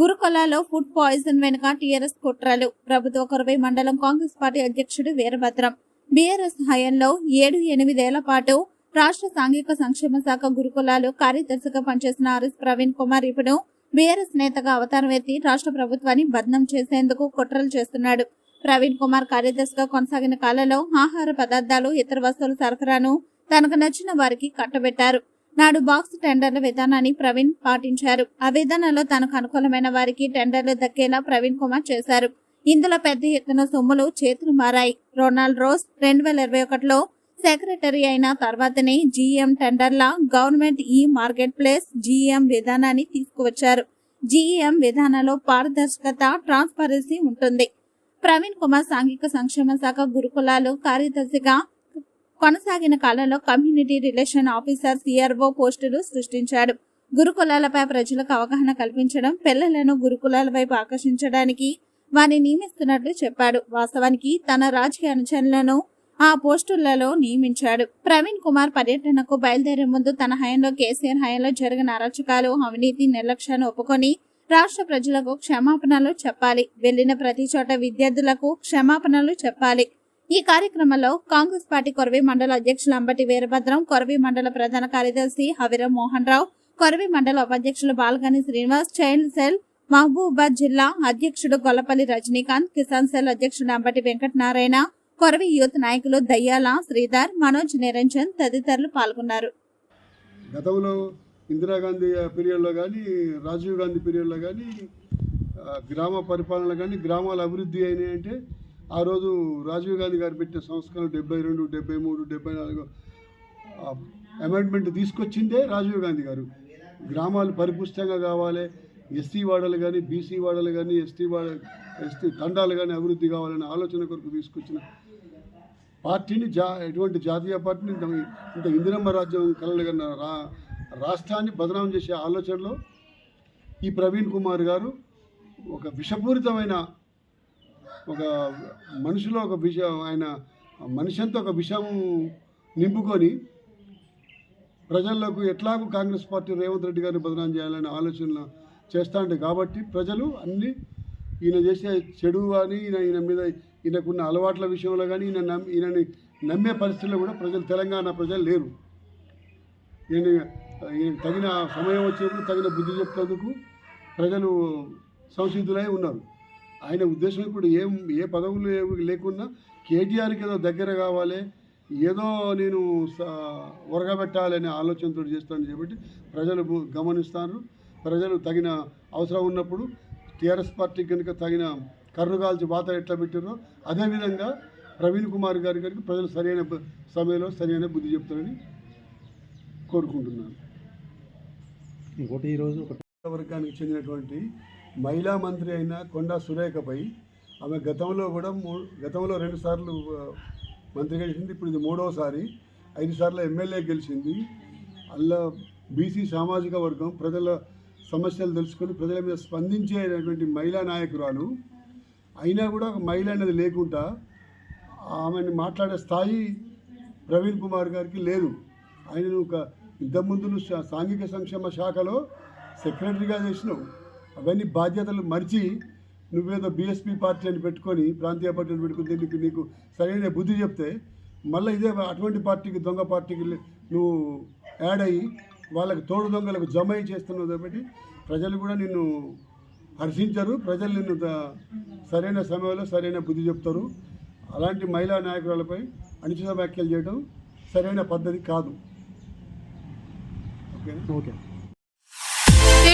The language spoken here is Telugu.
గురుకొల్లాలో ఫుడ్ పాయిజన్ వెనుక టీఆర్ఎస్ కుట్రలు. ప్రభుత్వ కొరవై మండలం కాంగ్రెస్ పార్టీ అధ్యక్షుడు వీరభద్రం. బీఆర్ఎస్ హయాంలో ఏడు ఎనిమిదేళ్ళ పాటు రాష్ట్ర సాంఘిక సంక్షేమ శాఖ గురుకులాలు కార్యదర్శిగా పనిచేసిన ఆర్ఎస్ ప్రవీణ్ కుమార్ ఇప్పుడు బీఆర్ఎస్ నేతగా అవతారం ఎత్తి రాష్ట్ర ప్రభుత్వాన్ని బద్నం చేసేందుకు కుట్రలు చేస్తున్నాడు. ప్రవీణ్ కుమార్ కార్యదర్శిగా కొనసాగిన కాలంలో ఆహార పదార్థాలు ఇతర వస్తువుల సరఫరాను తనకు నచ్చిన వారికి కట్టబెట్టారు. నాడు బాక్స్ టెండర్ల విధానాన్ని ప్రవీణ్ పాటించారు. ఆ విధానంలో తనకు అనుకూలమైన వారికి టెండర్లు దక్కేలా ప్రవీణ్ కుమార్ చేశారు. ఇందులో పెద్ద ఎత్తున సొమ్ములు చేతులు మారాయి. రొనాల్డ్ రోజ్ రెండు వేల ఇరవై ఒకటిలో సెక్రటరీ అయిన తర్వాతనే జీఎం టెండర్ల గవర్నమెంట్ ఈ మార్కెట్ ప్లేస్ జీఎం విధానాన్ని తీసుకువచ్చారు. జీఎం విధానంలో పారదర్శకత ట్రాన్స్పరెన్సీ ఉంటుంది. ప్రవీణ్ కుమార్ సాంఘిక సంక్షేమ శాఖ గురుకులాలు కార్యదర్శిగా కొనసాగిన కాలంలో కమ్యూనిటీ రిలేషన్ ఆఫీసర్ సిఆర్ఓ పోస్టులు సృష్టించాడు. గురుకులాలపై ప్రజలకు అవగాహన కల్పించడం పిల్లలను గురుకులాల వైపు ఆకర్షించడానికి వారిని నియమిస్తున్నట్లు చెప్పాడు. వాస్తవానికి తన రాజకీయ అనుచరులను ఆ పోస్టులలో నియమించాడు. ప్రవీణ్ కుమార్ పర్యటనకు బయలుదేరే ముందు తన హయంలో కేసీఆర్ హయాంలో జరిగిన అరాచకాలు అవినీతి నిర్లక్ష్యాన్ని ఒప్పుకొని రాష్ట్ర ప్రజలకు క్షమాపణలు చెప్పాలి. వెళ్ళిన ప్రతి చోట విద్యార్థులకు క్షమాపణలు చెప్పాలి. ఈ కార్యక్రమంలో కాంగ్రెస్ పార్టీ కొరవి మండల అధ్యక్షులు అంబటి వీరభద్రం కొరవి మండల ప్రధాన కార్యదర్శి హవిరం మోహన్ రావు కొరవి మండల ఉపాధ్యక్షులు బాల్గని శ్రీనివాస్ చైల్డ్ సెల్ మహబూబాద్ జిల్లా అధ్యక్షుడు గొల్లపల్లి రజనీకాంత్ కిసాన్ సెల్ అధ్యక్షుడు అంబటి వెంకటనారాయణ కొరవి యూత్ నాయకులు దయ్యాల శ్రీధర్ మనోజ్ నిరంజన్ తదితరులు పాల్గొన్నారు. గతంలో ఇందిరాగాంధీ పీరియడ్లో కానీ రాజీవ్ గాంధీ పీరియడ్లో కానీ గ్రామ పరిపాలన కానీ గ్రామాల అభివృద్ధి అయినాయంటే ఆ రోజు రాజీవ్ గాంధీ గారు పెట్టిన సంస్కరణ డెబ్బై రెండు డెబ్బై మూడు డెబ్బై నాలుగు అమెండ్మెంట్ తీసుకొచ్చిందే రాజీవ్ గాంధీ గారు. గ్రామాలు పరిపుష్టంగా కావాలి ఎస్సీ వాడలు కానీ బీసీ వాడలు కానీ ఎస్టీ వాడ ఎస్టీ తండాలు కానీ అభివృద్ధి కావాలనే ఆలోచన కొరకు తీసుకొచ్చిన పార్టీని జా ఎటువంటి జాతీయ పార్టీని ఇంత ఇందిరమ్మ రాజ్యం కలగన్న రా రాష్ట్రాన్ని బదనాం చేసే ఆలోచనలో ఈ ప్రవీణ్ కుమార్ గారు ఒక విషపూరితమైన ఒక మనిషిలో ఒక విష ఆయన మనిషి అంతా ఒక విషం నింపుకొని ప్రజల్లోకి ఎట్లాగూ కాంగ్రెస్ పార్టీ రేవంత్ రెడ్డి గారిని బదనాం చేయాలనే ఆలోచన ఉంటాయి కాబట్టి ప్రజలు అన్ని ఈయన చేసే చెడు కానీ ఈయన ఈయన మీద ఈయనకున్న అలవాట్ల విషయంలో కానీ ఈయన నమ్ ఈయనని నమ్మే పరిస్థితుల్లో కూడా ప్రజలు తెలంగాణ ప్రజలు లేరు. ఈయన ఈయన తగిన సమయం వచ్చేప్పుడు తగిన బుద్ధి చెప్తేందుకు ప్రజలు సంసిద్ధులై ఉన్నారు. ఆయన ఉద్దేశం ఇప్పుడు ఏం ఏ పదవులు లేకున్నా కేటీఆర్కి ఏదో దగ్గర కావాలి ఏదో నేను ఒరగబెట్టాలనే ఆలోచనతో చేస్తాను కాబట్టి ప్రజలు గమనిస్తారు. ప్రజలు తగిన అవసరం ఉన్నప్పుడు టీఆర్ఎస్ పార్టీ కనుక తగిన కర్రు కాల్చి వాత ఎట్లా పెట్టారో అదేవిధంగా ప్రవీణ్ కుమార్ గారి గారికి ప్రజలు సరైన సమయంలో సరైన బుద్ధి చెప్తారని కోరుకుంటున్నాను. ఇంకోటి ఈరోజు ఒక వర్గానికి చెందినటువంటి మహిళా మంత్రి అయిన కొండా సురేఖపై ఆమె గతంలో కూడా మూ గతంలో రెండుసార్లు మంత్రి గెలిచింది ఇప్పుడు ఇది మూడవసారి ఐదు సార్లు ఎమ్మెల్యే గెలిచింది. అలా బీసీ సామాజిక వర్గం ప్రజల సమస్యలు తెలుసుకొని ప్రజల మీద స్పందించేటటువంటి మహిళా నాయకురాలు. అయినా కూడా ఒక మహిళ అనేది లేకుండా ఆమెను మాట్లాడే స్థాయి ప్రవీణ్ కుమార్ గారికి లేదు. ఆయన ఒక ఇంతకుముందు సాంఘిక సంక్షేమ శాఖలో సెక్రటరీగా చేసినావు. అవన్నీ బాధ్యతలు మరిచి నువ్వేదో బీఎస్పీ పార్టీ అని పెట్టుకొని ప్రాంతీయ పార్టీ అని పెట్టుకుని నీకు నీకు సరైన బుద్ధి చెప్తే మళ్ళీ ఇదే అటువంటి పార్టీకి దొంగ పార్టీకి నువ్వు యాడ్ అయ్యి వాళ్ళకి తోడు దొంగలకు జమ అయి చేస్తున్నావు కాబట్టి ప్రజలు కూడా నిన్ను హర్షించరు. ప్రజలు నిన్ను సరైన సమయంలో సరైన బుద్ధి చెప్తారు. అలాంటి మహిళా నాయకురాలపై అనుచిత వ్యాఖ్యలు చేయడం సరైన పద్ధతి కాదు. ఓకేనా? ఓకే.